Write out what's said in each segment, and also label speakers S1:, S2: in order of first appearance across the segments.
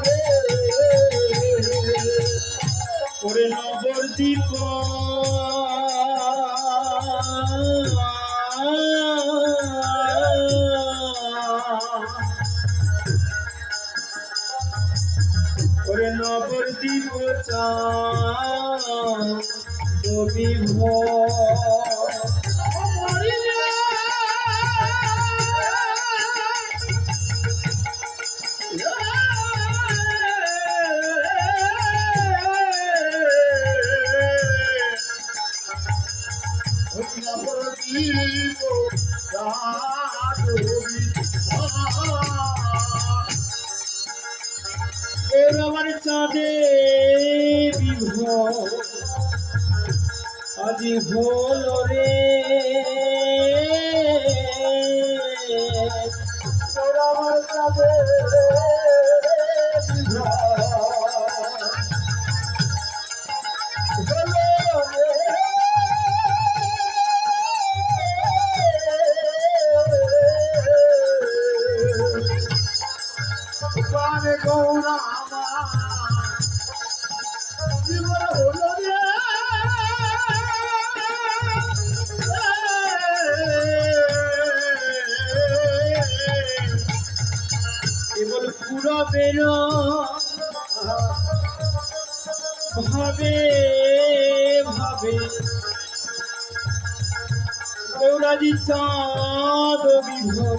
S1: রে।
S2: ওরে নবদ্বীপ ওর আমার চাঁদে বিভ আজি হল রে ভাবে ভাবে। গৌরাজি চাঁদ বিভোর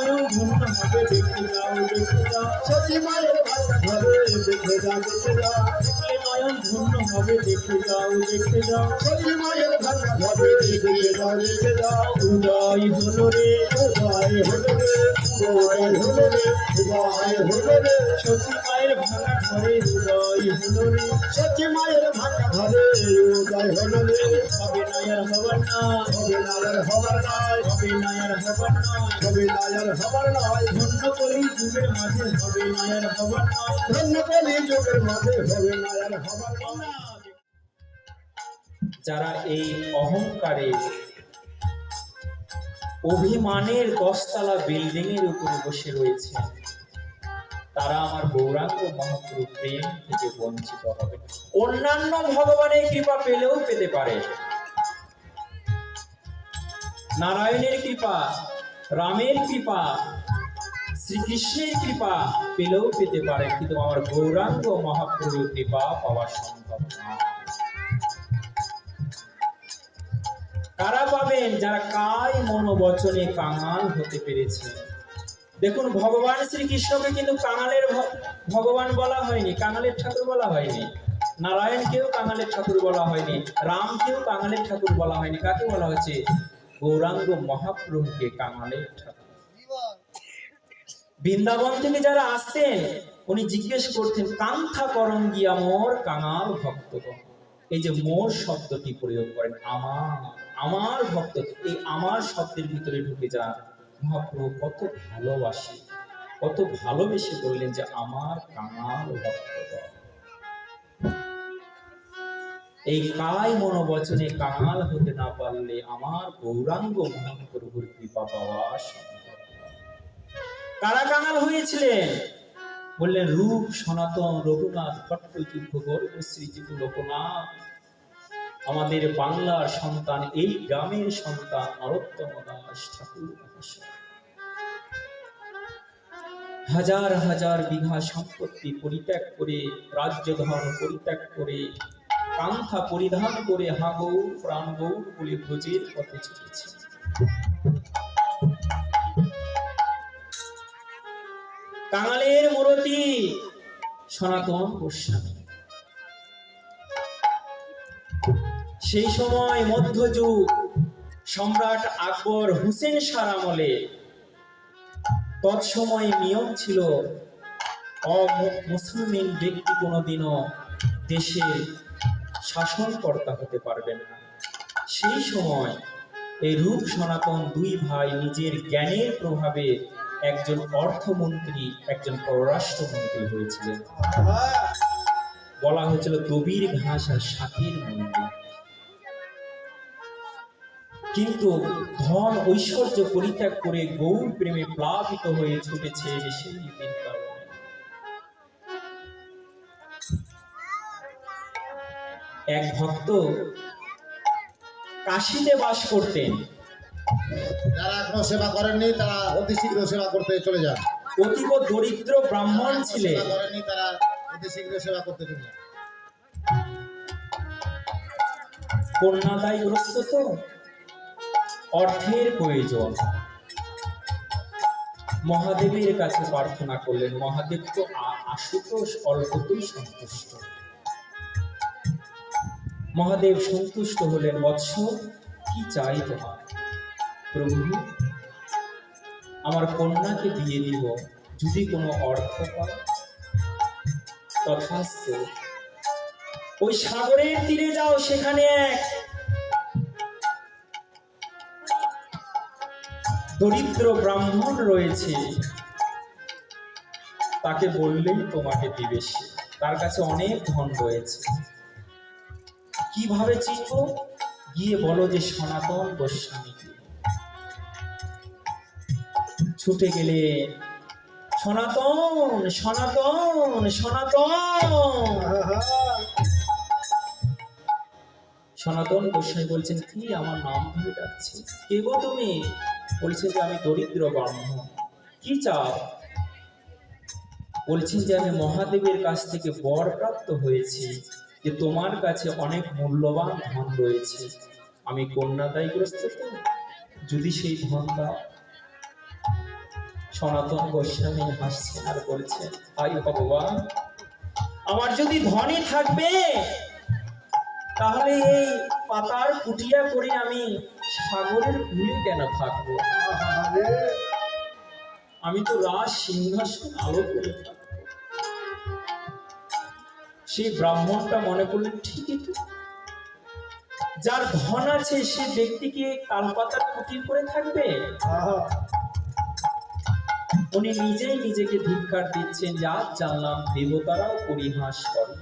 S2: ঘূর্ণ হবে দেখতে যাও
S1: দেখে দেখে
S2: যাও
S1: সতী মায়ের ভাষা ধরে দেখে দেখে
S2: মায়ের যারা এই অহংকারে অভিমানের দশতলা বিল্ডিং এর উপরে বসে রয়েছে, তারা আমার গৌরাঙ্গ মহাপ্রভু প্রেম থেকে বঞ্চিত হবে। অন্যান্য ভগবানের কৃপা পেলেও পেতে পারে। নারায়ণের কৃপা রামের কৃপা, শ্রীকৃষ্ণের কৃপা পেলেও পেতে পারে, কিন্তু আমার গৌরাঙ্গ মহাপ্রভুর কৃপা পাওয়া সম্ভব না। কারা পাবেন যারা কায় মনোবচনে কাঙাল হতে পেরেছে? দেখুন, ভগবান শ্রীকৃষ্ণকে কিন্তু কাঙালের ভগবান বলা হয়নি, কাঙালের ঠাকুর বলা হয়নি। নারায়ণকেও কাঙালের ঠাকুর বলা হয়নি, রামকেও কাঙালের ঠাকুর বলা হয়নি। কাকে বলা হয়েছে? গৌরাঙ্গ মহাপ্রভুকে কাঙালের বৃন্দাবন থেকে যারা আসতেন, উনি জিজ্ঞেস করতেন, কান্থা করণ গিয়া মোর কাঙাল ভক্তগণ এই যে মোর শব্দটি প্রয়োগ করেন, আমার আমার ভক্ত এই আমার শব্দের ভিতরে ঢুকে যান। মহাপ্রভু কত ভালোবাসে, কত ভালোবেসে বললেন যে, আমার কাঙাল ভক্তগণ এই কায় মনোবচনে কাঙাল হতে না পারলে আমার গৌরাঙ্গ মহাপ্রভুর কৃপা পাওয়া কারা কাঙাল হয়েছিলেন? বললেন, রূপ সনাতন রঘুনাথ ভট্টযুদ্ধ গর্ব শ্রীযুক্ত লোকনাথ। আমাদের বাংলার সন্তান, এই গ্রামের সন্তান নরোত্তম দাস ঠাকুর হাজার হাজার বিঘা সম্পত্তি পরিত্যাগ করে রাজ্য ধন পরিত্যাগ করে কান্থা পরিধান করে হাগৌ প্রাণ গৌর বলে ব্রজের পথে ছুটেছে কাঙালের মূরতি, সনাতন গোস্বামী সেই সময় মধ্যযুগ, সম্রাট আকবর হুসেন আমলে তৎসময় নিয়ম ছিল অমুসলিম ব্যক্তি কোনোদিনও দেশের শাসনকর্তা হতে পারবেন না। সেই সময় এই রূপ সনাতন দুই ভাই নিজের জ্ঞানের প্রভাবে একজন অর্থমন্ত্রী, একজন পররাষ্ট্রমন্ত্রী হয়েছিলেন। বলা হয়েছিল দবির ঘাস আর শাকের মন্দির। কিন্তু ধন ঐশ্বর্য পরিত্যাগ করে গৌর প্রেমে প্লাবিত হয়ে ছুটেছে সেই বৃন্দাবনে এক ভক্ত কাশিতে বাস করতেন।
S1: যারা এখনও সেবা করেননি তারা অতি শীঘ্র সেবা করতে চলে যান।
S2: অতীব দরিদ্র ব্রাহ্মণ ছিলেন।
S1: করেননি তারা অতি শীঘ্র সেবা করতে চলে যান।
S2: কন্যাদায়গ্রস্ত তো অর্থের প্রয়োজন। মহাদেবের কাছে প্রার্থনা করলেন মহাদেব তো আশুতোষ অল্পতেই সন্তুষ্ট। মহাদেব সন্তুষ্ট হলেন, বৎস, কি চাই তোমার? প্রভু, আমার কন্যাকে দিয়ে দিব, যদি কোনো অর্থ পায়। ওই সাগরের তীরে যাও, সেখানে এক দরিদ্র ব্রাহ্মণ রয়েছে। তাকে বললেই তোমাকে দিবে তার কাছে অনেক ধন রয়েছে। কীভাবে চিনব? গিয়ে বলো যে সনাতন গোস্বামীকে ছুটে গেলে, সনাতন সনাতন সনাতন। সনাতন গোস্বামী বলছেন, কি আমার নাম ধরে ডাকছে? কে গো তুমি? বলছে যে, আমি দরিদ্র ব্রাহ্মণ। কি চাও? বলছেন যে, আমি মহাদেবের কাছ থেকে বর প্রাপ্ত হয়েছি। যে তোমার কাছে অনেক মূল্যবান ধন রয়েছে। আমি কন্যাদায়গ্রস্ত তো যদি সেই ধন দাও। সনাতন গোস্বামী হাসছেন আর বলছেন হাই ভগবান আমার যদি ধনই থাকবে তাহলে এই পাতার কুটিয়া করে আমি সাগরের কূলে কেন থাকব? আমি তো রাজ সিংহাসন আলো করে থাকব। সেই ব্রাহ্মণটা মনে করলেন ঠিকই তো। যার ধন আছে সে ব্যক্তিকে তালপাতার কুটির করে থাকবে? উনি নিজেই নিজেকে ধিক্কার দিচ্ছেন যে জানলাম দেবতারাও পরিহাস করে।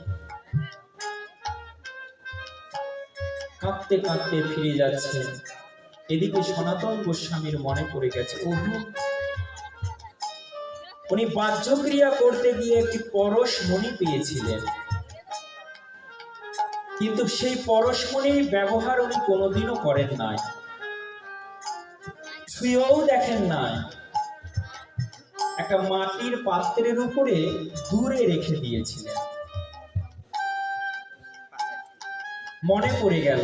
S2: কাঁদতে কাঁদতে ফিরে যাচ্ছেন। এদিকে সনাতন গোস্বামীর মনে পড়ে গেছে ওহো। উনি বাহ্যক্রিয়া করতে গিয়ে একটি পরশমণি পেয়েছিলেন। কিন্তু সেই পরশমণির ব্যবহার উনি কোনোদিনও করেন নাই। ছুঁয়েও দেখেন নাই। একটা মাটির পাত্রের উপরে দূরে রেখে দিয়েছিলেন। মনে পড়ে গেল,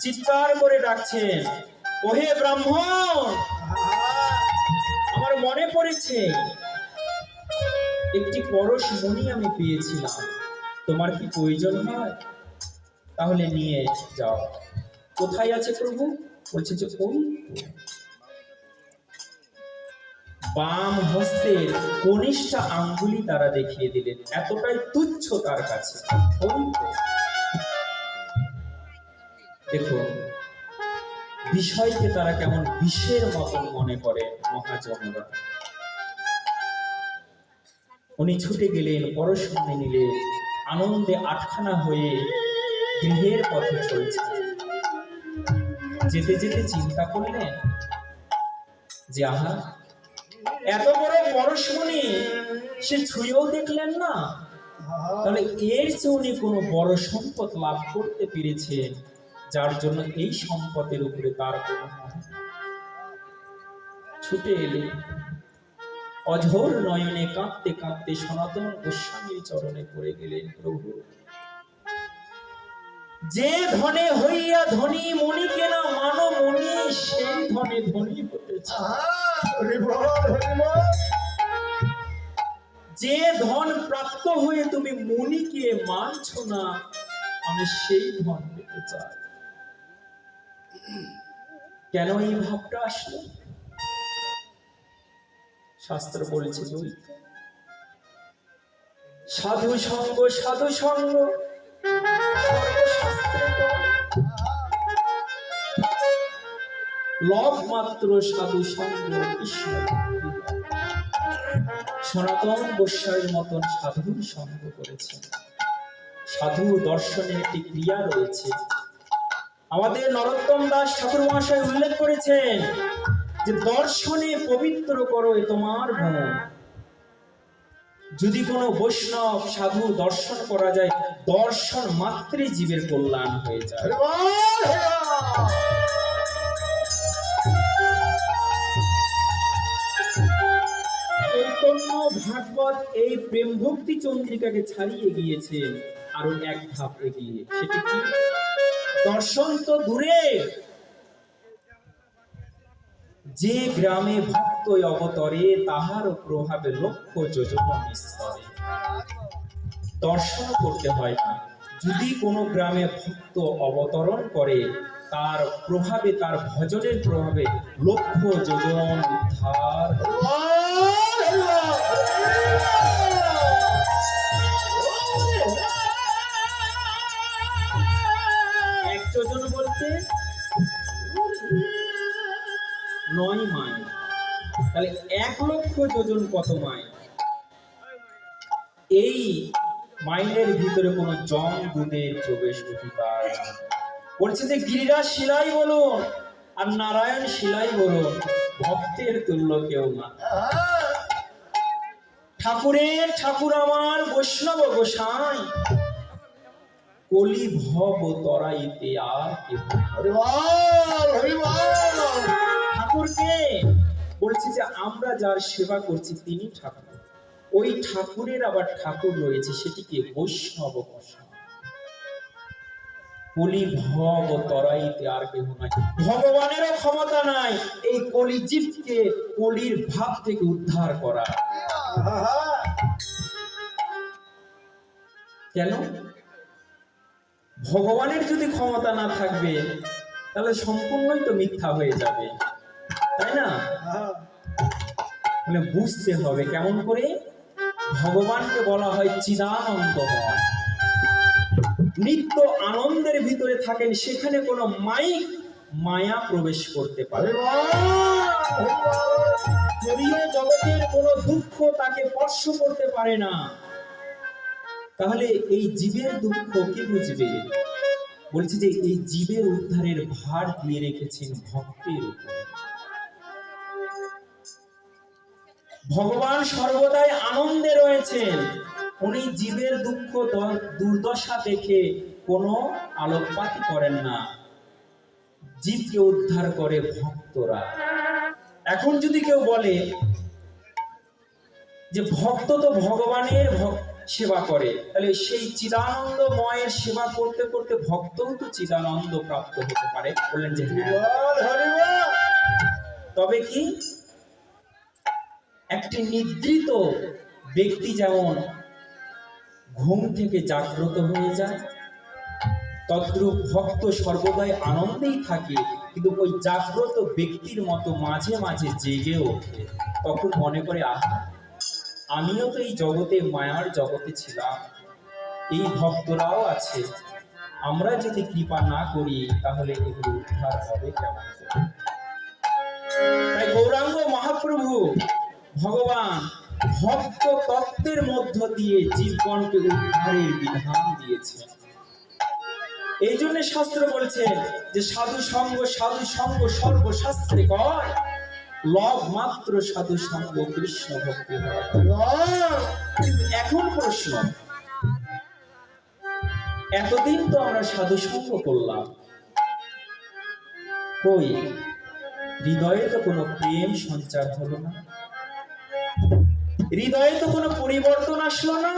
S2: চিৎকার করে ডাকছেন, ওহে ব্রাহ্মণ! আমার মনে পড়েছে, একটি পরশ মণি আমি পেয়েছিলাম। তোমার কি প্রয়োজন হয়? তাহলে নিয়ে যাও। কোথায় আছে প্রভু? বলছে যে ওই বাম হস্তের কনিষ্ঠ আঙ্গুলি তারা দেখিয়ে দিলেন। এতটাই তুচ্ছ তার কাছে। দেখো বিষয়কে তারা কেমন বিষের মতন মনে করে মহাজনরা। উনি ছুটে গেলেন পরশুনে নিলে আনন্দে আটখানা হয়ে গৃহের পথে চলছে। যেতে যেতে চিন্তা করলেন যে, আহা, এত বড় পরশমণি, সে ছুঁয়েও দেখলেন না। তাহলে এর চেয়ে উনি কোনো বড় সম্পদ লাভ করতে পেরেছেন যার জন্য এই সম্পদের উপরে তার কোনো ছুটে এলে অঝোর নয়নে কাঁদতে কাঁদতে সনাতন গোস্বামীর চরণে পড়ে গেলেন প্রভু। যে ধনে হইয়া ধনী মণি কেনা? মানো মণি সেই ধনে ধনী হতে যে ধন প্রাপ্ত হয়ে তুমি মণিকে মানছ না আমি সেই ধন পেতে চাই। কেন এই ভাবটা আসলো? শাস্ত্র বলেছে দুই। সাধু সঙ্গ সাধু সঙ্গ। লব মাত্র সাধু সঙ্গ সনাতন গোস্বামীর মতন সাধুর সঙ্গ করেছেন। সাধু দর্শনের একটি ক্রিয়া রয়েছে। আমাদের নরোত্তম দাস ঠাকুর মহাশয় উল্লেখ করেছেন যে দর্শনে পবিত্র করো এ তোমার মন যদি কোনো বৈষ্ণব সাধু দর্শন করা যায় দর্শন মাত্রই জীবের কল্যাণ হয়ে যায়। চৈতন্য ভাগবত এই প্রেম ভক্তি চন্দ্রিকাকে ছাড়িয়ে গিয়েছেন আরও এক ধাপ এগিয়ে। সেটি কি? দর্শন তো দূরে যে গ্রামে ভক্ত অবতরে, তাহার প্রভাবে লক্ষ যোজন বিস্তরে। দর্শন করতে হয় না। যদি কোনো গ্রামে ভক্ত অবতরণ করে, তার প্রভাবে, তার ভজনের প্রভাবে লক্ষ যোজন উদ্ধার নয় মাইল। তাহলে এক লক্ষ যোজন কত মাইল? এই মাইলের ভিতরে কোনো জং দুধের প্রবেশ অধিকার বলছে যে গিরিরাজ শিলাই বলুন আর নারায়ণ শিলাই বলুন ভক্তের তুল্য কেউ না। ঠাকুরের ঠাকুর আমার বৈষ্ণব গোসাই। কলি ভব তরাইতে আর কেউ না। ঠাকুরকে? বলছে যে আমরা যার সেবা করছি, তিনি ঠাকুর। ওই ঠাকুরের আবার ঠাকুর রয়েছে সেটিকে বৈষ্ণব কলি ভব তরাইতে আর কেউ নাই। ভগবানেরও ক্ষমতা নাই এই কলির ভাব থেকে উদ্ধার করা কেন? ভগবানের যদি ক্ষমতা না থাকবে, তাহলে সম্পূর্ণই তো মিথ্যা হয়ে যাবে। তাই না? মানে বুঝতে হবে কেমন করে? ভগবানকে বলা হয় চিদানন্দময় নিত্য আনন্দের ভিতরে থাকেন, সেখানে কোনো মাইক মায়া প্রবেশ করতে পারে যদিও জগতের কোনো দুঃখ তাকে স্পর্শ করতে পারে না। তাহলে এই জীবের দুঃখ কে বুঝবে? বলছে যে এই জীবের উদ্ধারের ভার দিয়ে রেখেছেন ভক্তের উপর। ভগবান সর্বদাই আনন্দে রয়েছেন। উনি জীবের দুঃখ দুর্দশা দেখে কোনো আলোকপাতই করেন না। জীবকে উদ্ধার করে ভক্তরা। এখন যদি কেউ বলে যে ভক্ত তো ভগবানের সেবা করে তাহলে সেই চিদানন্দময়ের সেবা করতে করতে ভক্তও তো চিদানন্দ প্রাপ্ত হতে পারে। বললেন যে হ্যাঁ। তবে কি? একটি নিদ্রিত ব্যক্তি যেমন ঘুম থেকে জাগ্রত হয়ে যায়, তদ্রূপ ভক্ত সর্বদাই আনন্দেই থাকে, কিন্তু ওই জাগ্রত ব্যক্তির মতো মাঝে মাঝে জেগে ওঠে। তখন মনে করে, আহা, আমিও তো এই জগতে, মায়ার জগতে ছিলাম। এই ভক্তরাও আছে। আমরা যদি কৃপা না করি, তাহলে এগুলো উদ্ধার হবে কেমন গৌরাঙ্গ মহাপ্রভু ভগবান ভক্ত তত্ত্বের মধ্য দিয়ে জীবগণকে উদ্ধারের বিধান দিয়েছেন এই জন্য শাস্ত্র বলছে যে সাধু সঙ্গ সাধু সঙ্গ সর্বশাস্ত্রে কয়? লব মাত্র সাধু সঙ্গ কৃষ্ণ ভক্তি এখন প্রশ্ন, এতদিন তো আমরা সাধু সঙ্গ করলাম। কই? হৃদয়ে তো কোনো প্রেম সঞ্চার হলো না। হৃদয়ে তো কোনো পরিবর্তন আসলো না।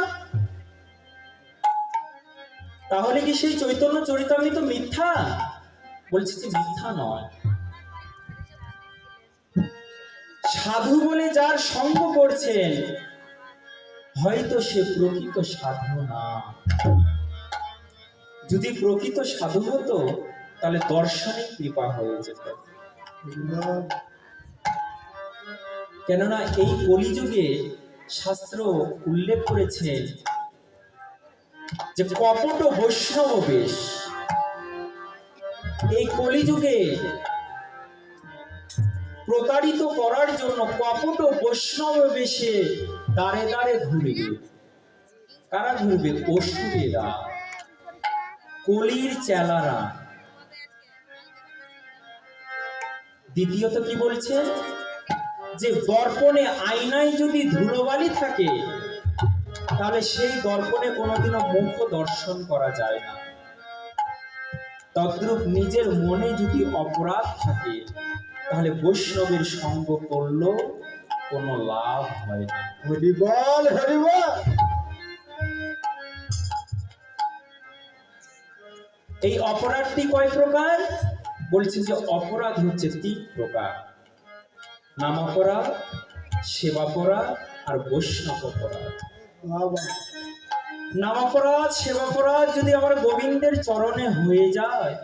S2: তাহলে কি সেই চৈতন্য চরিতামৃত মিথ্যা? বলছে যে মিথ্যা নয়। সাধু বলে যার সঙ্গ করছেন, হয়তো সে প্রকৃত সাধু না। যদি প্রকৃত সাধু হতো, তাহলে দর্শনে কৃপা হয়ে যেত। কেননা এই কলিযুগে শাস্ত্র উল্লেখ করেছে যে কপট বৈষ্ণব বেশ। এই কলিযুগে প্রতারিত করার জন্য কপট বৈষ্ণব বেশে দাঁড়ে দাঁড়ে ঘুরবে। কারা ঘুরবে? অসুরেরা। কলির চেলারা। দ্বিতীয়ত কি বলছে? যে দর্পণে আয়নায় যদি ধুলোবালি থাকে তাহলে সেই দর্পণে কোনোদিনও মুখ দর্শন করা যায় না। তদ্রূপ নিজের মনে যদি অপরাধ থাকে তাহলে বৈষ্ণবের সঙ্গ করলেও কোনো লাভ হয় না।
S1: হরিবল হরিবল
S2: এই অপরাধটি কয় প্রকার? বলছে যে অপরাধ হচ্ছে তিন প্রকার। নামাপরাধ সেবাপরাধ আর বৈষ্ণব অপরাধ
S1: বাবা।
S2: নামাপরাধ সেবাপরাধ যদি আমার গোবিন্দের চরণে হয়ে যায়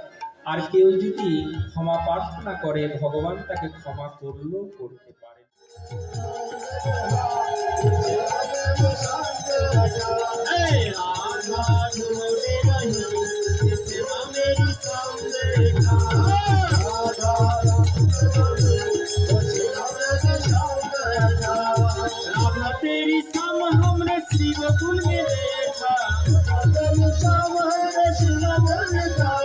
S2: আর কেউ যদি ক্ষমা প্রার্থনা করে ভগবান তাকে ক্ষমা করলেও করতে পারে राधा शिवता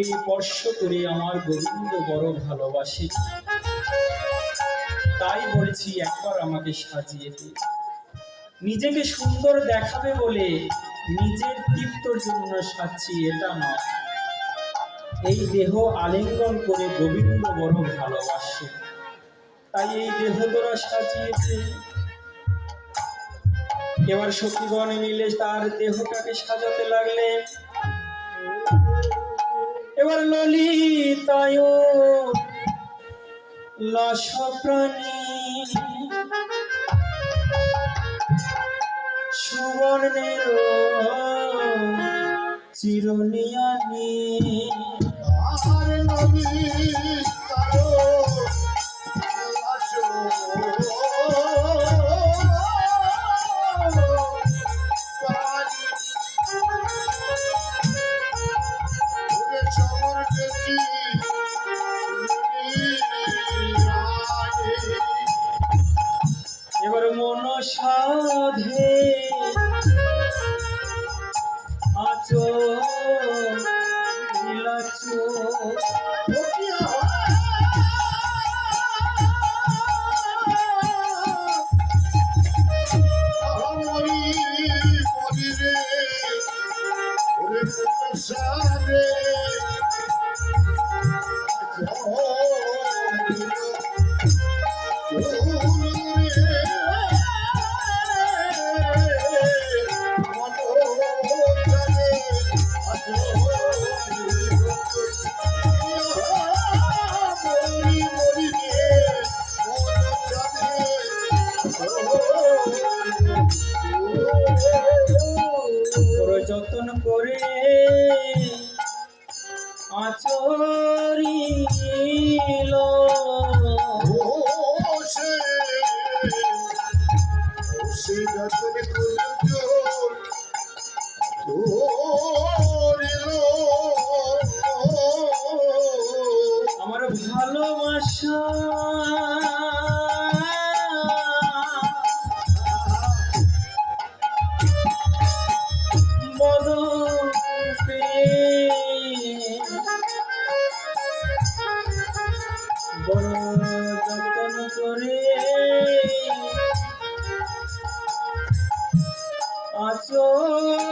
S2: করে স্পর্শ করে আমার গোবিন্দ বড় ভালোবাসে। তাই বলছি, একবার আমাকে সাজিয়ে দিন নিজেকে সুন্দর দেখাবে বলে নিজের তৃপ্তর জন্য সাজছি, এটা নয় এই দেহ আলিঙ্গন করে গোবিন্দ বড় ভালোবাসে। তাই এই দেহ তোরা সাজিয়েছে এবার সখীগণ মিলে তার দেহটাকে সাজাতে লাগলেন। এবার ললিতায় লস প্রাণী। সুবর্ণের চিরনিয়ানি।
S1: আর নবী
S2: বড় যতন করে আচরিল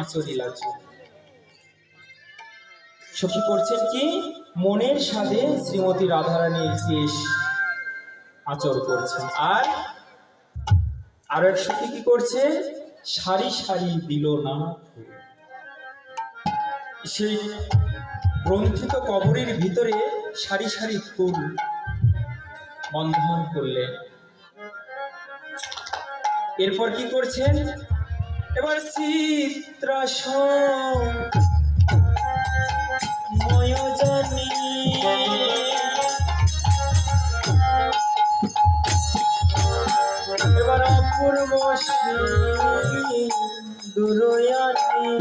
S2: আচরিল আচর সখী করছেন কি? মনের সাথে শ্রীমতী রাধারানীর কেশ আচর করছেন। আর আরও এক সখী কি করছে? সারি সারি দিল ফুল। সেই গ্রন্থিত কবরের ভিতরে সারি সারি ফুল বন্ধন করলেন। এরপর কি করছেন? এবার চিত্রাসন ময়োজনী এবার অপূর্ব দুরয়ানী